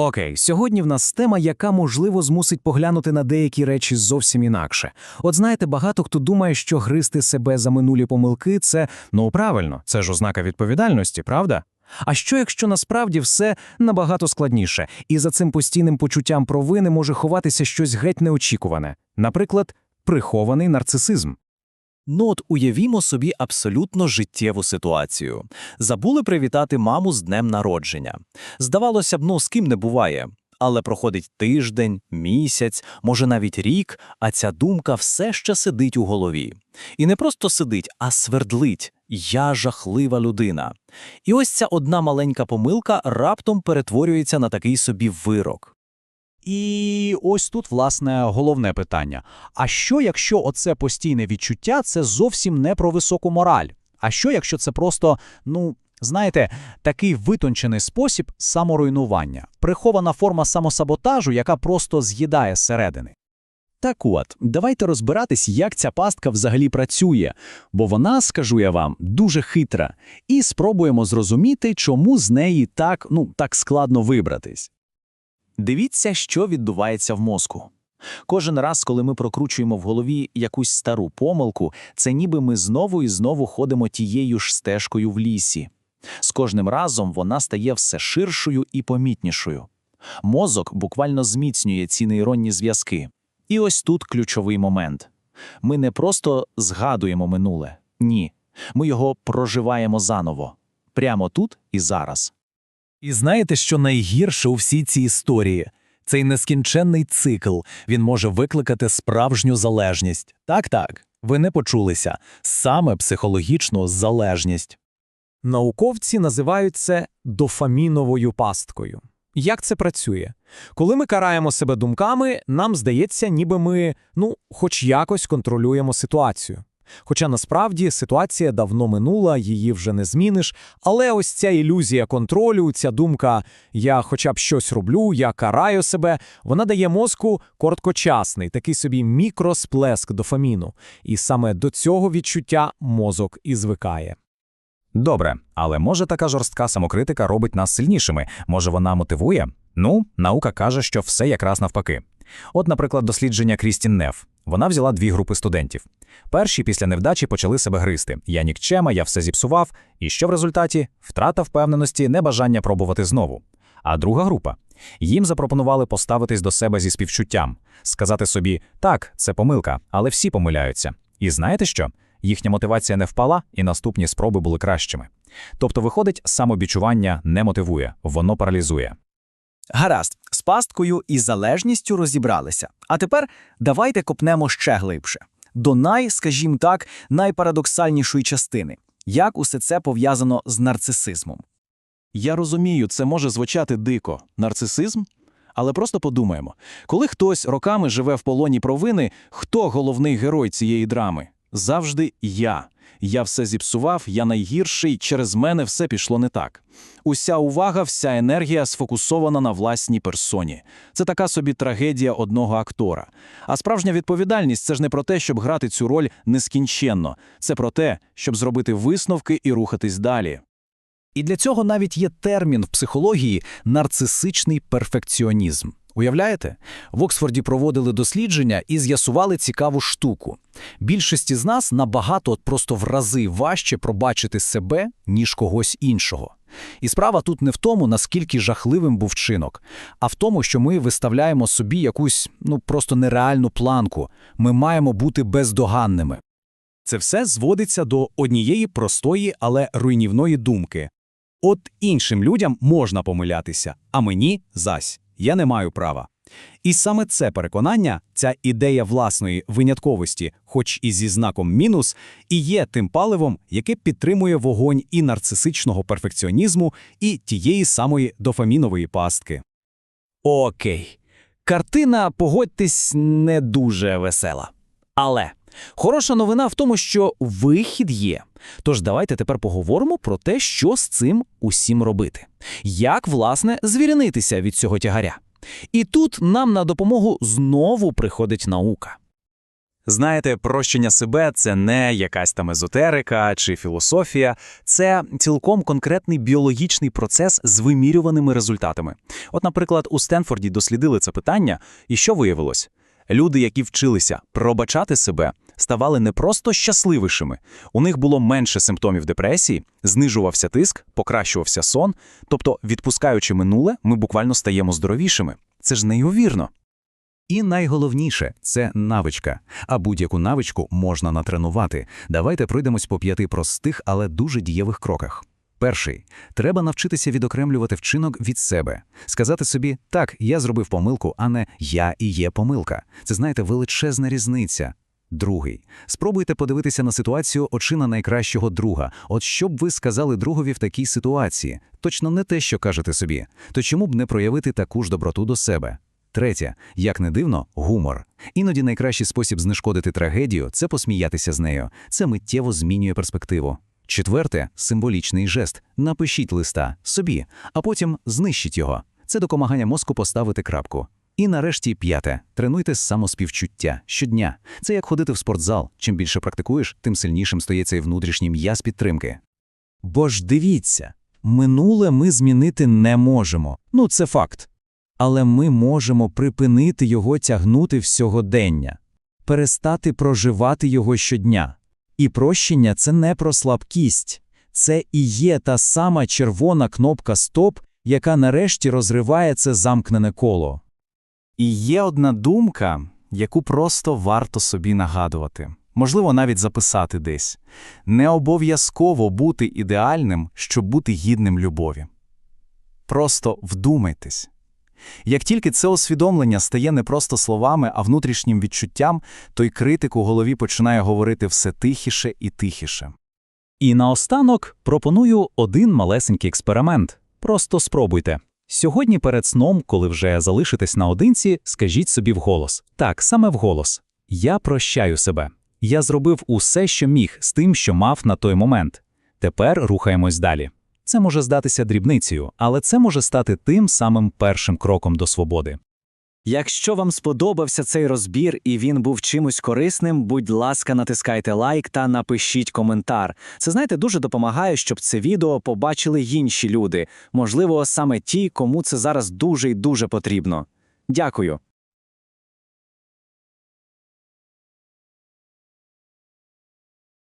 Окей, сьогодні в нас тема, яка можливо змусить поглянути на деякі речі зовсім інакше. От знаєте, багато хто думає, що гризти себе за минулі помилки це ну правильно, це ж ознака відповідальності, правда? А що якщо насправді все набагато складніше, і за цим постійним почуттям провини може ховатися щось геть неочікуване, наприклад, прихований нарцисизм? Ну от уявімо собі абсолютно життєву ситуацію. Забули привітати маму з днем народження. Здавалося б, ну з ким не буває. Але проходить тиждень, місяць, може навіть рік, а ця думка все ще сидить у голові. І не просто сидить, а свердлить. Я жахлива людина. І ось ця одна маленька помилка раптом перетворюється на такий собі вирок. І ось тут, власне, головне питання. А що, якщо оце постійне відчуття це зовсім не про високу мораль? А що, якщо це просто, ну, знаєте, такий витончений спосіб саморуйнування, прихована форма самосаботажу, яка просто з'їдає зсередини? Так от, давайте розбиратись, як ця пастка взагалі працює, бо вона, скажу я вам, дуже хитра, і спробуємо зрозуміти, чому з неї так, ну, так складно вибратись. Дивіться, що відбувається в мозку. Кожен раз, коли ми прокручуємо в голові якусь стару помилку, це ніби ми знову і знову ходимо тією ж стежкою в лісі. З кожним разом вона стає все ширшою і помітнішою. Мозок буквально зміцнює ці нейронні зв'язки. І ось тут ключовий момент. Ми не просто згадуємо минуле, ні. Ми його проживаємо заново, прямо тут і зараз. І знаєте, що найгірше у всій цій історії? Цей нескінченний цикл, він може викликати справжню залежність. Так-так, ви не почулися. Саме психологічну залежність. Науковці називають це дофаміновою пасткою. Як це працює? Коли ми караємо себе думками, нам здається, ніби ми, ну, хоч якось контролюємо ситуацію. Хоча насправді ситуація давно минула, її вже не зміниш, але ось ця ілюзія контролю, ця думка «я хоча б щось роблю, я караю себе», вона дає мозку короткочасний, такий собі мікросплеск дофаміну. І саме до цього відчуття мозок і звикає. Добре, але може така жорстка самокритика робить нас сильнішими? Може вона мотивує? Ну, наука каже, що все якраз навпаки. От, наприклад, дослідження Крістін Неф. Вона взяла дві групи студентів. Перші після невдачі почали себе гризти. Я нікчема, я все зіпсував. І що в результаті? Втрата впевненості, небажання пробувати знову. А друга група. Їм запропонували поставитись до себе зі співчуттям, сказати собі, так, це помилка, але всі помиляються. І знаєте що? Їхня мотивація не впала, і наступні спроби були кращими. Тобто, виходить, самобічування не мотивує, воно паралізує. Гаразд, з пасткою і залежністю розібралися. А тепер давайте копнемо ще глибше. До най, скажімо так, найпарадоксальнішої частини. Як усе це пов'язано з нарцисизмом? Я розумію, це може звучати дико нарцисизм. Але просто подумаємо, коли хтось роками живе в полоні провини, хто головний герой цієї драми? Завжди я. Я все зіпсував, я найгірший, через мене все пішло не так. Уся увага, вся енергія сфокусована на власній персоні. Це така собі трагедія одного актора. А справжня відповідальність це ж не про те, щоб грати цю роль нескінченно. Це про те, щоб зробити висновки і рухатись далі. І для цього навіть є термін в психології нарцисичний перфекціонізм. Уявляєте? В Оксфорді проводили дослідження і з'ясували цікаву штуку. Більшості з нас набагато от просто в рази важче пробачити себе, ніж когось іншого. І справа тут не в тому, наскільки жахливим був вчинок, а в тому, що ми виставляємо собі якусь ну просто нереальну планку. Ми маємо бути бездоганними. Це все зводиться до однієї простої, але руйнівної думки. От іншим людям можна помилятися, а мені зась. Я не маю права. І саме це переконання, ця ідея власної винятковості, хоч і зі знаком мінус, і є тим паливом, яке підтримує вогонь і нарцисичного перфекціонізму, і тієї самої дофамінової пастки. Окей. Картина, погодьтесь, не дуже весела. Але хороша новина в тому, що вихід є. Тож давайте тепер поговоримо про те, що з цим усім робити. Як, власне, звільнитися від цього тягаря. І тут нам на допомогу знову приходить наука. Знаєте, прощення себе це не якась там езотерика чи філософія, це цілком конкретний біологічний процес з вимірюваними результатами. От, наприклад, у Стенфорді дослідили це питання, і що виявилось? Люди, які вчилися пробачати себе, ставали не просто щасливішими. У них було менше симптомів депресії, знижувався тиск, покращувався сон. Тобто, відпускаючи минуле, ми буквально стаємо здоровішими. Це ж неймовірно. І найголовніше це навичка. А будь-яку навичку можна натренувати. Давайте пройдемось по п'яти простих, але дуже дієвих кроках. Перший треба навчитися відокремлювати вчинок від себе, сказати собі так, я зробив помилку, а не я і є помилка. Це знаєте, величезна різниця. Другий спробуйте подивитися на ситуацію очима найкращого друга. От що б ви сказали другові в такій ситуації? Точно не те, що кажете собі. То чому б не проявити таку ж доброту до себе? Третє, як не дивно, гумор. Іноді найкращий спосіб знешкодити трагедію це посміятися з нею. Це миттєво змінює перспективу. Четверте символічний жест. Напишіть листа собі, а потім знищіть його. Це допомагання мозку поставити крапку. І нарешті п'яте тренуйте самоспівчуття щодня. Це як ходити в спортзал. Чим більше практикуєш, тим сильнішим стає цей внутрішній м'яз підтримки. Бо ж дивіться, минуле ми змінити не можемо. Ну, це факт. Але ми можемо припинити його тягнути в сьогодення, перестати проживати його щодня. І прощення – це не про слабкість. Це і є та сама червона кнопка «Стоп», яка нарешті розриває це замкнене коло. І є одна думка, яку просто варто собі нагадувати. Можливо, навіть записати десь. Не обов'язково бути ідеальним, щоб бути гідним любові. Просто вдумайтесь. Як тільки це усвідомлення стає не просто словами, а внутрішнім відчуттям, то й критик у голові починає говорити все тихіше і тихіше. І наостанок пропоную один малесенький експеримент. Просто спробуйте. Сьогодні перед сном, коли вже залишитесь наодинці, скажіть собі вголос. Так, саме вголос. Я прощаю себе. Я зробив усе, що міг, з тим, що мав на той момент. Тепер рухаємось далі. Це може здатися дрібницею, але це може стати тим самим першим кроком до свободи. Якщо вам сподобався цей розбір і він був чимось корисним, будь ласка, натискайте лайк та напишіть коментар. Це знаєте, дуже допомагає, щоб це відео побачили інші люди, можливо, саме ті, кому це зараз дуже і дуже потрібно. Дякую.